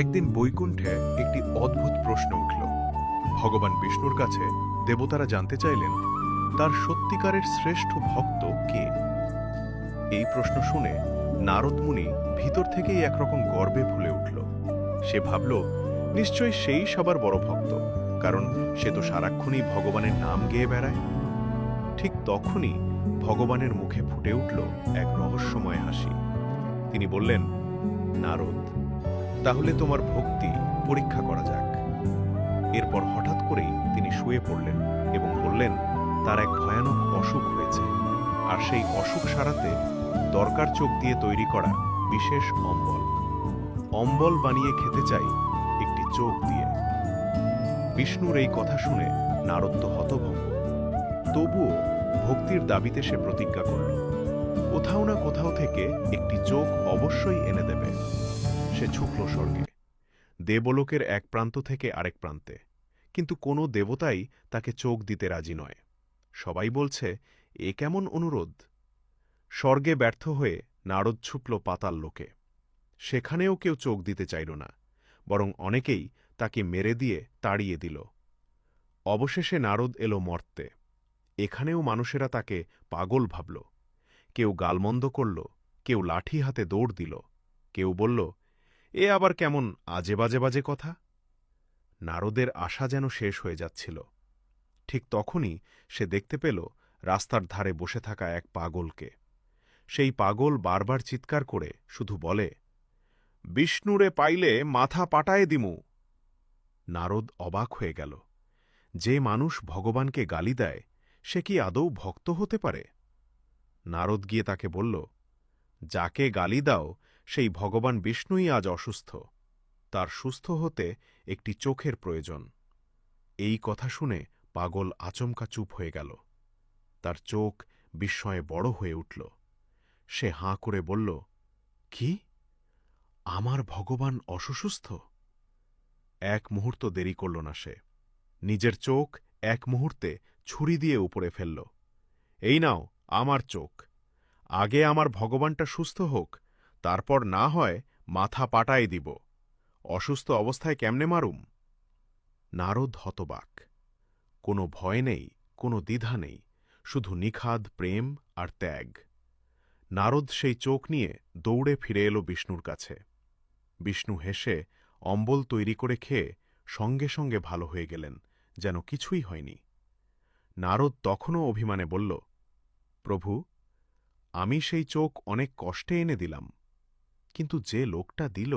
একদিন বৈকুণ্ঠে একটি অদ্ভুত প্রশ্ন উঠল। ভগবান বিষ্ণুর কাছে দেবতারা জানতে চাইলেন, তার সত্যিকারের শ্রেষ্ঠ ভক্ত কে? এই প্রশ্ন শুনে নারদ মুনি ভিতর থেকেই একরকম গর্বে ফুলে উঠল। সে ভাবল নিশ্চয়ই সেই সবার বড় ভক্ত, কারণ সে তো সারাক্ষণই ভগবানের নাম গেয়ে বেড়ায়। ঠিক তখনই ভগবানের মুখে ফুটে উঠল এক রহস্যময় হাসি। তিনি বললেন, নারদ তাহলে তোমার ভক্তি পরীক্ষা করা যাক। এরপর হঠাৎ করেই তিনি শুয়ে পড়লেন এবং বললেন, তার এক ভয়ানক অসুখ হয়েছে। আর সেই অসুখ সারাতে দরকার চোখ দিয়ে তৈরি করা বিশেষ অম্বল। অম্বল বানিয়ে খেতে চাই একটি চোখ দিয়ে। বিষ্ণুর এই কথা শুনে নারদ তো হতভম্ব। তবুও ভক্তির দাবিতে সে প্রতিজ্ঞা করল, কোথাও না কোথাও থেকে একটি চোখ অবশ্যই এনে দেবে। সে ছুকল স্বর্গে। দেবলোকের এক প্রান্ত থেকে আরেক প্রান্তে। কিন্তু কোনো দেবতাই তাকে চোখ দিতে রাজি নয়। সবাই বলছে, এ কেমন অনুরোধ? স্বর্গে ব্যর্থ হয়ে নারদ ছুটল পাতাল লোকে। সেখানেও কেউ চোখ দিতে চাইল না, বরং অনেকেই তাকে মেরে দিয়ে তাড়িয়ে দিল। অবশেষে নারদ এলো মর্তে। এখানেও মানুষেরা তাকে পাগল ভাবল। কেউ গালমন্দ করল, কেউ লাঠি হাতে দৌড় দিল। কেউ বলল এ আবার কেমন আজে বাজে বাজে কথা? নারদের আশা যেন শেষ হয়ে যাচ্ছিল। ঠিক তখনই সে দেখতে পেল রাস্তার ধারে বসে থাকা এক পাগলকে। সেই পাগল বারবার চিৎকার করে শুধু বলে, বিষ্ণুরে পাইলে মাথা পাটায় দিমু। নারদ অবাক হয়ে গেল। যে মানুষ ভগবানকে গালি দেয়, সে কি আদৌ ভক্ত হতে পারে? নারদ গিয়ে তাকে বলল, যাকে গালি দাও সেই ভগবান বিষ্ণুই আজ অসুস্থ। তার সুস্থ হতে একটি চোখের প্রয়োজন। এই কথা শুনে পাগল আচমকা চুপ হয়ে গেল। তার চোখ বিস্ময়ে বড় হয়ে উঠল। সে হাঁ করে বলল, কি? আমার ভগবান অসুস্থ এক মুহূর্ত দেরি করল না সে। নিজের চোখ এক মুহূর্তে ছুরি দিয়ে উপরে ফেলল। এই নাও, আমার চোখ। আগে আমার ভগবানটা সুস্থ হোক তারপর না হয় মাথা পাটায় দিব। অসুস্থ অবস্থায় কেমনে মারুম? নারদ হতবাক। কোনো ভয় নেই, কোনো দ্বিধা নেই, শুধু নিখাদ, প্রেম আর ত্যাগ। নারদ সেই চোখ নিয়ে দৌড়ে ফিরে এলো বিষ্ণুর কাছে। বিষ্ণু হেসে অম্বল তৈরি করে খেয়ে সঙ্গে সঙ্গে ভালো হয়ে গেলেন, যেন কিছুই হয়নি। নারদ তখনও অভিমানে বলল, প্রভু, আমি সেই চোখ অনেক কষ্টে এনে দিলাম। কিন্তু যে লোকটা দিল